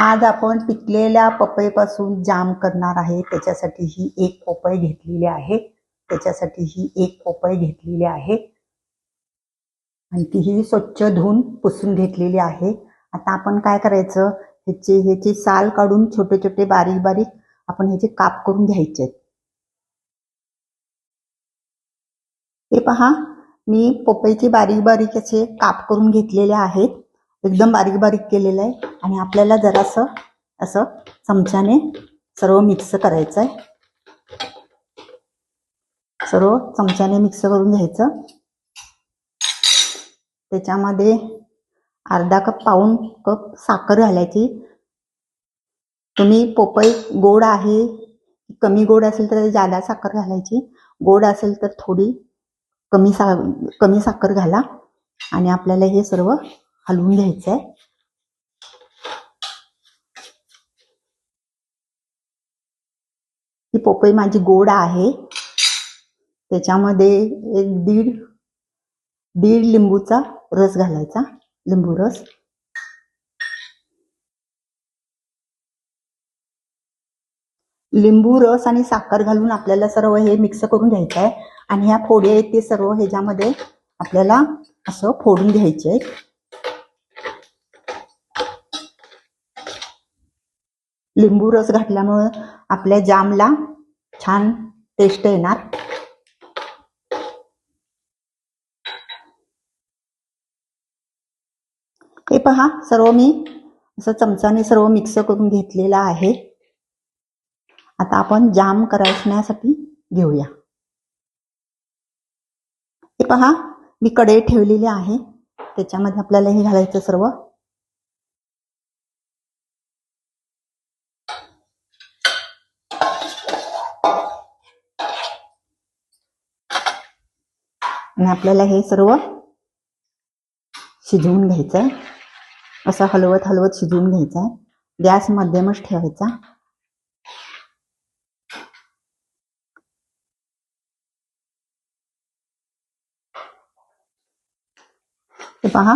आज आपण पिकलेल्या पपईपासून जाम करणार आहे. त्याच्यासाठी ही एक पपई घेतलेली आहे. त्याच्यासाठी ही एक पपई घेतलेली आहे. आणि ती ही स्वच्छ धुवून पुसून घेतलेली आहे. आता आपण काय करायचं? ह्याचे ह्याचे साल काढून छोटे छोटे बारीक बारीक आपण ह्याचे काप करून घ्यायचे. हे पहा मी पपईचे बारीक बारीक असे काप करून घेतलेले आहेत. एकदम बारीक बारीक केलेलं आहे. आणि आपल्याला जरासं असं चमच्याने सर्व मिक्स करायचं आहे सर्व चमच्याने मिक्स करून घ्यायचं. त्याच्यामध्ये अर्धा कप पाऊन कप साखर घालायची. तुम्ही पोपई गोड आहे कमी गोड असेल तर जादा साखर घालायची. गोड असेल तर थोडी कमी सा कमी साखर घाला. आणि आपल्याला हे सर्व हलवून घ्यायचंय. ही पोपई माझी गोड आहे. त्याच्यामध्ये एक दीड दीड लिंबूचा रस घालायचा लिंबू रस. लिंबू रस आणि साखर घालून आपल्याला सर्व हे मिक्स करून घ्यायचं आहे आणि ह्या फोडी आहेत ते सर्व ह्याच्यामध्ये आपल्याला असं फोडून घ्यायचे आहेत लिंबू रस घातल्यामुळं आपल्या जामला छान टेस्ट येणार. हे पहा सर्व मी असं चमचाने सर्व मिक्स करून घेतलेलं आहे. आता आपण जाम करायसाठी घेऊया. हे पहा मी कढई ठेवलेली आहे. त्याच्यामध्ये आपल्याला हे घालायचं सर्व. आणि आपल्याला हे सर्व शिजवून घ्यायचं आहे असं हलवत हलवत शिजवून घ्यायचं आहे गॅस मध्यमच ठेवायचा. पहा.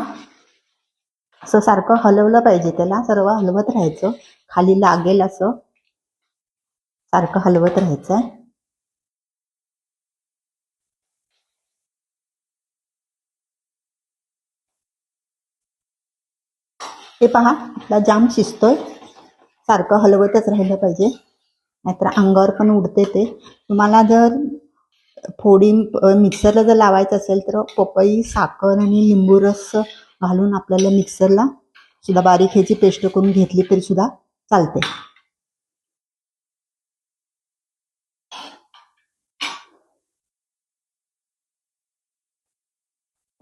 असं सारखं हलवलं पाहिजे त्याला. सर्व हलवत राहायचं. खाली लागेल असं. सारखं हलवत राहायचं आहे हे पहा आपला जाम शिजतोय. सारखं हलवतच राहिलं पाहिजे. नाहीतर अंगावर पण उडते ते. तुम्हाला जर फोडी मिक्सरला जर लावायचं असेल तर पपई साखर आणि लिंबू रस घालून आपल्याला मिक्सरला सुद्धा बारीक ह्याची पेस्ट करून घेतली तरी सुद्धा चालते.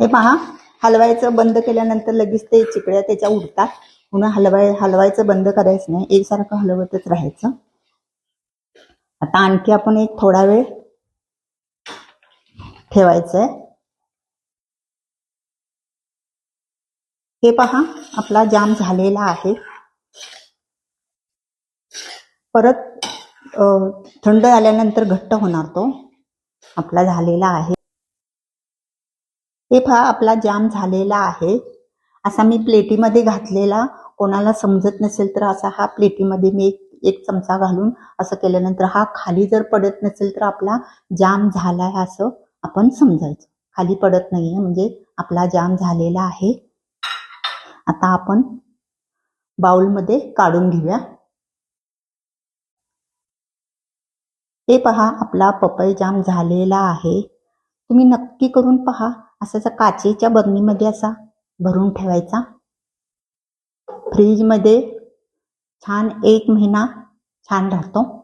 हे पहा हलवायचं बंद केल्यानंतर लगेच ते चिकड्या त्याच्या उडतात. पुन्हा हलवाय हलवायचं बंद करायचं नाही. एकसारखं हलवतच राहायचं. आता आणखी आपण एक थोडा वेळ ठेवायचं आहे हे पहा आपला जाम झालेला आहे. परत थंड झाल्यानंतर घट्ट होणार तो. आपला झालेला आहे. हे पहा आपला जाम झालेला आहे. असा मी प्लेटीमध्ये घातलेला. कोणाला समजत नसेल तर असा हा प्लेटीमध्ये मी एक एक चमचा घालून असं केल्यानंतर हा खाली जर पडत नसेल तर आपला जाम झालाय असं आपण समजायचं. खाली पडत नाहीये म्हणजे आपला जाम झालेला आहे. आता आपण बाउलमध्ये काढून घेऊया. हे पहा आपला पपई जाम झालेला आहे. तुम्ही नक्की करून पहा असा काचेच्या बरणीमध्ये असा भरून ठेवायचा. फ्रीजमध्ये छान एक महिना छान राहतो.